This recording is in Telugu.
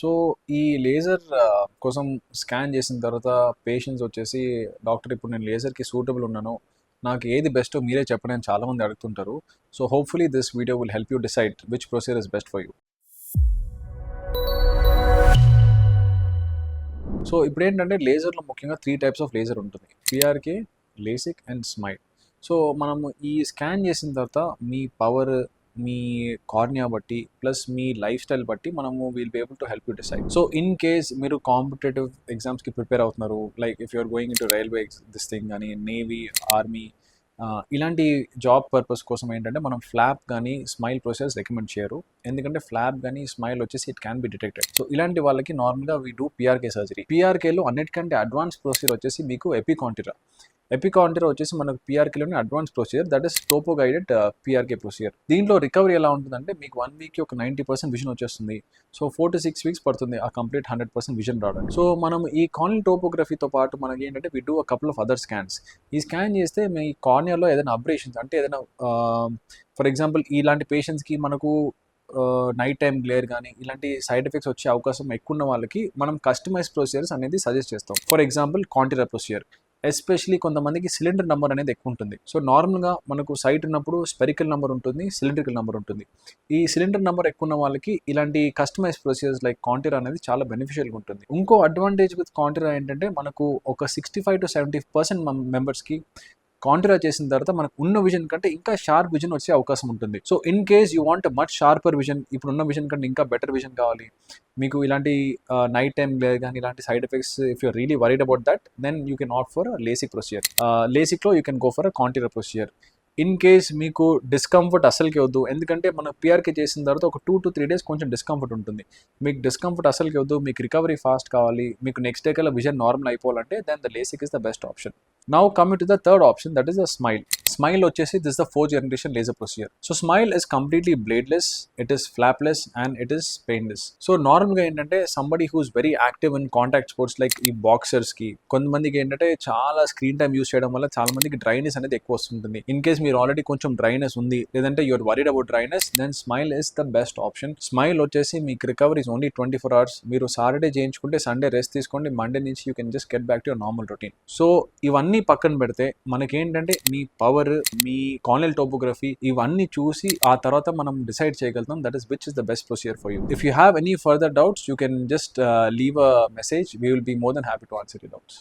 సో ఈ లేజర్ కోసం స్కాన్ చేసిన తర్వాత పేషెంట్స్ వచ్చేసి డాక్టర్ ఇప్పుడు నేను లేజర్కి సూటబుల్ ఉన్నాను. నాకు ఏది బెస్ట్ మీరే చెప్పండి అని చాలామంది అడుగుతుంటారు. So hopefully this video will help you decide which procedure is best for you. So ఇప్పుడు ఏంటంటే లేజర్లో ముఖ్యంగా త్రీ టైప్స్ ఆఫ్ లేజర్ ఉంటుంది. PRK LASIK and SMILE so మనము ఈ స్కాన్ చేసిన తర్వాత మీ పవర్ మీ కార్నియా బట్టి ప్లస్ మీ లైఫ్ స్టైల్ బట్టి మనము will be able to help you decide so in case మీరు కాంపిటేటివ్ ఎగ్జామ్స్కి ప్రిపేర్ అవుతున్నారు like if you're going into railway this thing కానీ నేవీ ఆర్మీ ఇలాంటి జాబ్ పర్పస్ కోసం ఏంటంటే మనం ఫ్లాప్ కానీ స్మైల్ ప్రొసెస్ రికమెండ్ చేయరు. ఎందుకంటే ఫ్లాప్ కానీ స్మైల్ వచ్చేసి it can be detected so ఇలాంటి వాళ్ళకి నార్మల్గా వీ డూ పిఆర్కే సర్జరీ పిఆర్కేలో అన్నిటికంటే అడ్వాన్స్ ప్రొసీజర్ వచ్చేసి మీకు ఎపికాంటిరా ఎపికాంటర్ వచ్చేసి మనకు పిఆర్కేలోని advance procedure that is topo guided PRK procedure దీంట్లో రికవరీ ఎలా ఉంటుందంటే మీకు వన్ వీక్కి ఒక నైంటీ పర్సెంట్ విజన్ వచ్చేస్తుంది. So four to six weeks పడుతుంది ఆ కంప్లీట్ హండ్రెడ్ పర్సెంట్ విజన్ రావడం. సో మనం ఈ కార్నియల్ టోపోగ్రఫీతో పాటు మనకి ఏంటంటే we do a couple of other scans ఈ స్కాన్ చేస్తే మీ కార్నియాలో ఏదైనా అబ్రేషన్స్ అంటే ఏదైనా um, ఫర్ ఎగ్జాంపుల్ ఇలాంటి పేషెంట్స్కి మనకు నైట్ టైం గ్లేర్ కానీ ఇలాంటి సైడ్ ఎఫెక్ట్స్ వచ్చే అవకాశం ఎక్కువ ఉన్న వాళ్ళకి మనం కస్టమైజ్ ప్రొసీజర్స్ అనేది సజెస్ట్ చేస్తాం. For example Contoura procedure especially కొంతమందికి సిలిండర్ నెంబర్ అనేది ఎక్కువ ఉంటుంది. సో నార్మల్గా మనకు సైట్ ఉన్నప్పుడు స్పెరికల్ నెంబర్ ఉంటుంది సిలిండ్రికల్ నెంబర్ ఉంటుంది. ఈ సిలిండర్ నెంబర్ ఎక్కువ ఉన్న వాళ్ళకి ఇలాంటి కస్టమైజ్ ప్రొసీజర్స్ లైక్ కాంటిరా అనేది చాలా బెనిఫిషియల్గా ఉంటుంది. ఇంకో అడ్వాంటేజ్ విత్ కాంటిరా ఏంటంటే మనకు ఒక sixty five to seventy percent మెంబర్స్కి కాంట్రా చేసిన తర్వాత మనకు ఉన్న విజన్ కంటే ఇంకా షార్ప్ విజన్ వచ్చే అవకాశం ఉంటుంది. So in case you want much sharper vision ఇప్పుడు ఉన్న విజన్ కంటే ఇంకా బెటర్ విజన్ కావాలి. మీకు ఇలాంటి నైట్ టైం లేదు కానీ ఇలాంటి side effects if you're really worried about that then you can opt for LASIK procedure లేసిక్లో you can go for a Contoura procedure in case మీకు డిస్కంఫర్ట్ అసలుకి వద్దు ఎందుకంటే మనం పిఆర్కే చేసిన తర్వాత ఒక టూ టు త్రీ డేస్ కొంచెం డిస్కంఫర్ట్ ఉంటుంది. మీకు డిస్కంఫర్ట్ అసలుకి వద్దు మీకు రికవరీ ఫాస్ట్ కావాలి మీకు నెక్స్ట్ డే కల్లా vision normal అయిపోవాలంటే then the LASIK is the best option now coming to the third option that is the SMILE SMILE వచ్చేసి this the four generation laser procedure so SMILE is completely bladeless it is flapless and it is painless so నార్మల్గా ఏంటంటే somebody who's very active in contact sports like ఈ బాక్సర్స్కి కొంతమందికి ఏంటంటే చాలా స్క్రీన్ టైం యూస్ చేయడం వల్ల చాలా మందికి డ్రైనెస్ అనేది ఎక్కువ వస్తుంటుంది. ఇన్ కేస్ మీరు ఆల్రెడీ కొంచెం డ్రైనెస్ ఉంది లేదంటే you're worried about dryness then smile is the best option smile వచ్చేసి మీకు recovery only twenty four hours మీరు సాటర్డే చేయించుకుంటే సండే రెస్ట్ తీసుకోండి. మండే నుంచి you can just get back to your normal routine so ఇవన్నీ పక్కన పెడితే మనకేంటంటే మీ పవర్ మీ కానల్ టోపోగ్రఫీ ఇవన్నీ చూసి ఆ తర్వాత మనం డిసైడ్ చేయగలుగుతాం. That is which is the best procedure for you if you have any further doubts you can just leave a message we will be more than happy to answer you doubts